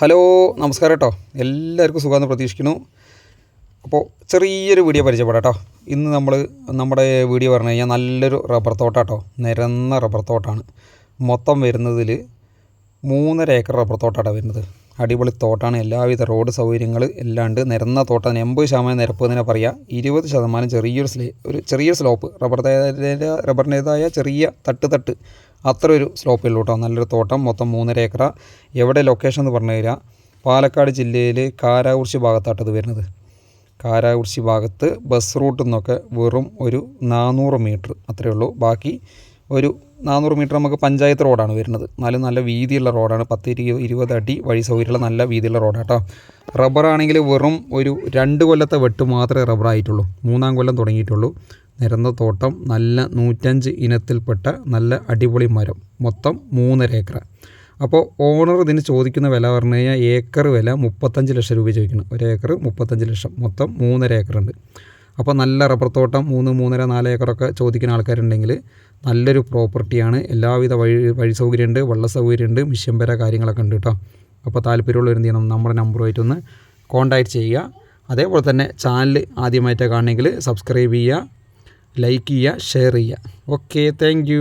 Hello നമസ്കാരം കേട്ടോ. എല്ലാവർക്കും സുഖമെന്ന് പ്രതീക്ഷിക്കുന്നു. അപ്പോൾ ചെറിയൊരു വീഡിയോ പരിചയപ്പെടാം കേട്ടോ. ഇന്ന് നമ്മൾ നമ്മുടെ വീഡിയോ പറഞ്ഞു കഴിഞ്ഞാൽ നല്ലൊരു റബ്ബർ തോട്ടാട്ടോ. നിരന്ന റബ്ബർ തോട്ടാണ്. മൊത്തം വരുന്നതിൽ മൂന്നര ഏക്കർ റബ്ബർ തോട്ടാണ് വരുന്നത്. അടിപൊളി തോട്ടാണ്. എല്ലാവിധ റോഡ് സൗകര്യങ്ങൾ എല്ലാം ഉണ്ട് നിരന്ന തോട്ടം എൺപത് ശതമാനം നിരപ്പ് തന്നെ പറയാം. ഇരുപത് ശതമാനം ചെറിയൊരു സ്ലേ ഒരു ചെറിയ സ്ലോപ്പ്. റബ്ബറിന്റെ റബ്ബറിന്റേതായ ചെറിയ തട്ട് തട്ട് അത്ര ഒരു സ്ലോപ്പുള്ളൂ കേട്ടോ നല്ലൊരു തോട്ടം മൊത്തം മൂന്നര ഏക്കർ എവിടെ ലൊക്കേഷൻ എന്ന് പറഞ്ഞു കഴിഞ്ഞാൽ പാലക്കാട് ജില്ലയിൽ കാരാകുറിശി ഭാഗത്താട്ടത് വരുന്നത്. കാരാകുറിശി ഭാഗത്ത് ബസ് റൂട്ടിൽ നിന്നൊക്കെ വെറും ഒരു നാനൂറ് മീറ്റർ അത്രയേ ഉള്ളൂ. ബാക്കി ഒരു നാനൂറ് മീറ്റർ നമുക്ക് പഞ്ചായത്ത് റോഡാണ് വരുന്നത്. നല്ല നല്ല വീതിയുള്ള റോഡാണ് പത്ത് ഇരുപത് അടി വഴി സൗകര്യമുള്ള നല്ല വീതിയുള്ള റോഡാണ് കേട്ടോ റബ്ബറാണെങ്കിൽ വെറും ഒരു രണ്ട് കൊല്ലത്തെ വെട്ട് മാത്രമേ റബ്ബറായിട്ടുള്ളൂ മൂന്നാം കൊല്ലം തുടങ്ങിയിട്ടുള്ളൂ. നിരന്ന തോട്ടം നല്ല നൂറ്റഞ്ച് ഇനത്തിൽപ്പെട്ട നല്ല അടിപൊളി മരം മൊത്തം മൂന്നര ഏക്കർ. അപ്പോൾ ഓണർ ഇതിന് ചോദിക്കുന്ന വില പറഞ്ഞു കഴിഞ്ഞാൽ ഏക്കർ വില മുപ്പത്തഞ്ച് ലക്ഷം രൂപ ചോദിക്കണം ഒരു ഏക്കർ മുപ്പത്തഞ്ച് ലക്ഷം. മൊത്തം മൂന്നര ഏക്കറുണ്ട് അപ്പോൾ നല്ല റബ്ബർ തോട്ടം മൂന്ന് മൂന്നര നാല് ഏക്കറൊക്കെ ചോദിക്കുന്ന ആൾക്കാരുണ്ടെങ്കിൽ നല്ലൊരു പ്രോപ്പർട്ടിയാണ് എല്ലാവിധ വഴി വഴി സൗകര്യമുണ്ട് വെള്ള സൗകര്യമുണ്ട് മിഷ്യമ്പര കാര്യങ്ങളൊക്കെ ഉണ്ട് കേട്ടോ. അപ്പോൾ താല്പര്യമുള്ളവർ എന്ത് ചെയ്യണം? നമ്മുടെ നമ്പറുമായിട്ടൊന്ന് കോൺടാക്റ്റ് ചെയ്യുക. അതേപോലെ തന്നെ ചാനൽ ആദ്യമായിട്ടാണ് കാണണമെങ്കിൽ സബ്സ്ക്രൈബ് ചെയ്യുക. ലൈക്ക് ചെയ്യുക ഷെയർ ചെയ്യുക. Okay thank